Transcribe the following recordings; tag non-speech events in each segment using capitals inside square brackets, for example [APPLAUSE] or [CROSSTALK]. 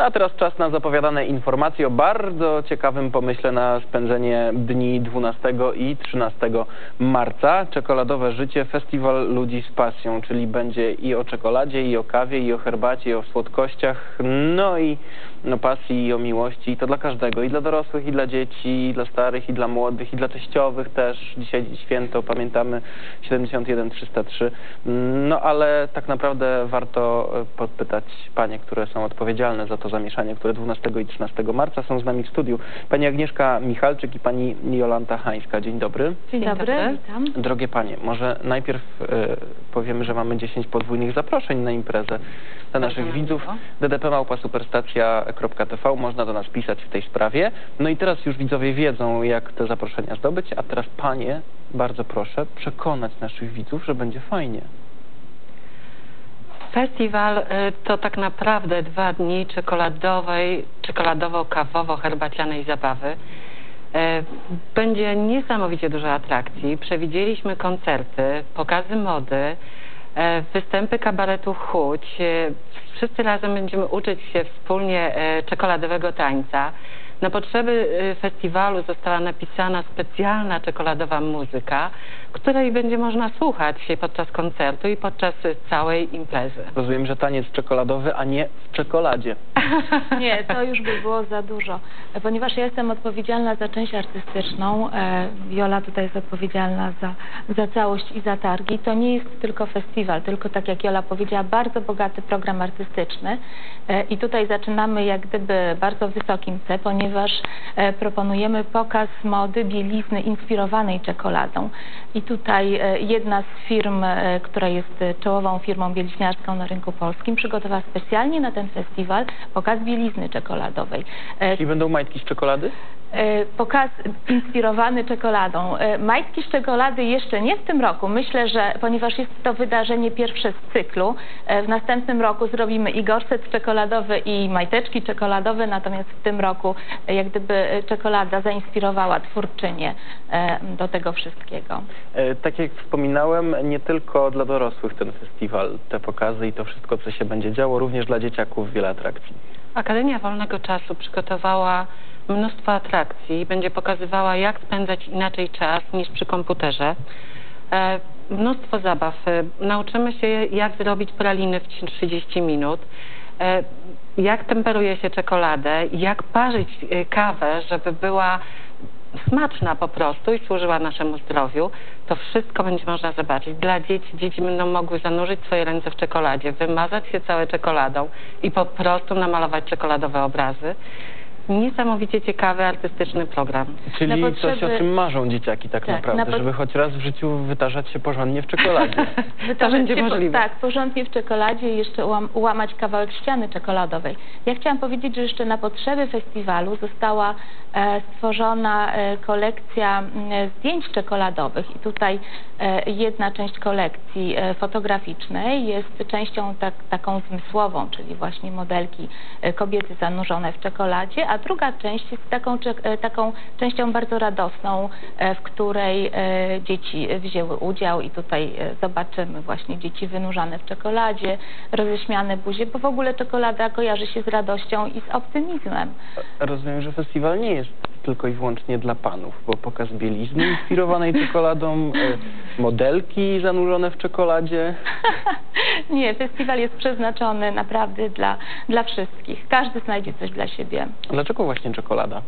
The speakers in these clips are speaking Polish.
No a teraz czas na zapowiadane informacje o bardzo ciekawym pomyśle na spędzenie dni 12 i 13 marca. Czekoladowe życie, festiwal ludzi z pasją, czyli będzie i o czekoladzie, i o kawie, i o herbacie, i o słodkościach, no i no, pasji, i o miłości. I to dla każdego, i dla dorosłych, i dla dzieci, i dla starych, i dla młodych, i dla teściowych też. Dzisiaj święto, pamiętamy 71 303. No ale tak naprawdę warto e, podpytać panie, które są odpowiedzialne za to zamieszanie, które 12 i 13 marca są z nami w studiu. Pani Agnieszka Michalczyk i pani Jolanta Hańska. Dzień dobry. Dzień, Dzień dobry, witam. Drogie panie, może najpierw e, powiemy, że mamy 10 podwójnych zaproszeń na imprezę dla naszych nam widzów. ddpmałpasuperstacja.tv można do nas pisać w tej sprawie. No i teraz już widzowie wiedzą, jak te zaproszenia zdobyć, a teraz panie, bardzo proszę, przekonać naszych widzów, że będzie fajnie. Festiwal y, to tak naprawdę dwa dni czekoladowej, czekoladowo-kawowo-herbacianej zabawy. Y, Będzie niesamowicie dużo atrakcji. Przewidzieliśmy koncerty, pokazy mody, y, występy kabaretu. Y, Wszyscy razem będziemy uczyć się wspólnie czekoladowego tańca. Na potrzeby y, festiwalu została napisana specjalna czekoladowa muzyka, której będzie można słuchać się podczas koncertu i podczas całej imprezy. Rozumiem, że taniec czekoladowy, a nie w czekoladzie. [LAUGHS] Nie, to już by było za dużo, ponieważ ja jestem odpowiedzialna za część artystyczną, e, Viola tutaj jest odpowiedzialna za, za całość i za targi. To nie jest tylko festiwal, tylko tak jak Jola powiedziała, bardzo bogaty program artystyczny E, i tutaj zaczynamy jak gdyby bardzo wysokim C, ponieważ e, proponujemy pokaz mody bielizny inspirowanej czekoladą. I tutaj e, jedna z firm, e, która jest czołową firmą bieliźniarską na rynku polskim, przygotowała specjalnie na ten festiwal pokaz bielizny czekoladowej. Czyli będą majtki z czekolady? E, Pokaz inspirowany czekoladą. E, Majtki z czekolady jeszcze nie w tym roku. Myślę, że ponieważ jest to wydarzenie pierwsze z cyklu, e, w następnym roku zrobimy i gorset czekoladowy i majteczki czekoladowe, natomiast w tym roku jak gdyby czekolada zainspirowała twórczynię do tego wszystkiego. Tak jak wspominałem, nie tylko dla dorosłych ten festiwal, te pokazy i to wszystko, co się będzie działo, również dla dzieciaków wiele atrakcji. Akademia Wolnego Czasu przygotowała mnóstwo atrakcji. Będzie pokazywała, jak spędzać inaczej czas niż przy komputerze. E, mnóstwo zabaw. E, nauczymy się, jak zrobić praliny w 30 minut. E, jak temperuje się czekoladę, jak parzyć kawę, żeby była smaczna po prostu i służyła naszemu zdrowiu, to wszystko będzie można zobaczyć. Dla dzieci, dzieci będą mogły zanurzyć swoje ręce w czekoladzie, wymazać się całe czekoladą i po prostu namalować czekoladowe obrazy. Niesamowicie ciekawy, artystyczny program. Czyli Na coś, potrzeby- o czym marzą dzieciaki tak, Tak, naprawdę, na pod- żeby choć raz w życiu wytarzać się porządnie w czekoladzie. [LAUGHS] To Wytarzać będzie się po- możliwe. Tak, porządnie w czekoladzie i jeszcze ułam, ułamać kawałek ściany czekoladowej. Ja chciałam powiedzieć, że jeszcze na potrzeby festiwalu została e, stworzona e, kolekcja zdjęć czekoladowych i tutaj e, jedna część kolekcji e, fotograficznej jest częścią tak, taką zmysłową, czyli właśnie modelki e, kobiety zanurzone w czekoladzie, a druga część jest taką, e, taką częścią bardzo radosną, e, w której e, dzieci wzięły udział i tutaj zobaczymy właśnie dzieci wynurzane w czekoladzie, roześmiane buzie, bo w ogóle czekolada kojarzy się z radością i z optymizmem. Rozumiem, że festiwal nie jest tylko i wyłącznie dla panów, bo pokaz bielizny inspirowanej czekoladą, modelki zanurzone w czekoladzie. [LAUGHS] [LAUGHS] Nie, festiwal jest przeznaczony naprawdę dla, dla wszystkich. Każdy znajdzie coś dla siebie. Dlaczego właśnie czekolada?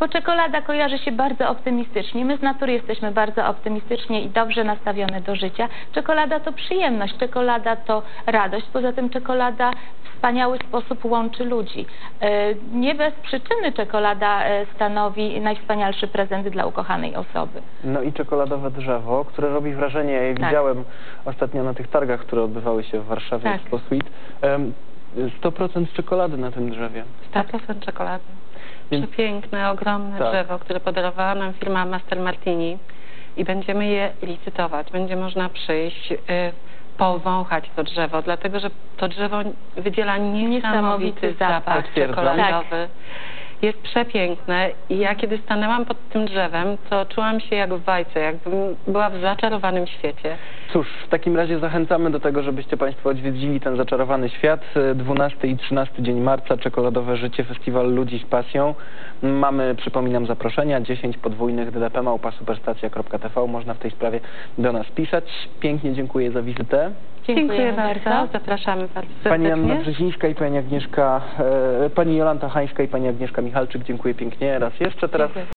Bo czekolada kojarzy się bardzo optymistycznie. My z natury jesteśmy bardzo optymistycznie i dobrze nastawione do życia. Czekolada to przyjemność, czekolada to radość. Poza tym czekolada w wspaniały sposób łączy ludzi. E, Nie bez przyczyny czekolada e, stanowi najwspanialszy prezent dla ukochanej osoby. No i czekoladowe drzewo, które robi wrażenie, ja je Tak. widziałem ostatnio na tych targach, które odbywały się w Warszawie Tak. w. Em, 100% czekolady na tym drzewie. 100% czekolady. Więc- Przepiękne, ogromne Tak. drzewo, które podarowała nam firma Master Martini i będziemy je licytować. Będzie można przyjść, y, powąchać to drzewo, dlatego że to drzewo wydziela niesamowity Niesamowity zapach. czekoladowy. Jest przepiękne i ja kiedy stanęłam pod tym drzewem, to czułam się jak w bajce, jakbym była w zaczarowanym świecie. Cóż, w takim razie zachęcamy do tego, żebyście Państwo odwiedzili ten zaczarowany świat. 12 i 13 dzień marca, czekoladowe życie, festiwal ludzi z pasją. Mamy, przypominam, zaproszenia, 10 podwójnych DDP małpa superstacja.tv. Można w tej sprawie do nas pisać. Pięknie dziękuję za wizytę. Dziękujemy bardzo. Zapraszamy bardzo serdecznie. Pani Anna Brzezińska i Pani Agnieszka, e, Pani Jolanta Hańska i Pani Agnieszka Michalczyk, dziękuję pięknie raz jeszcze. Teraz Dziękuję.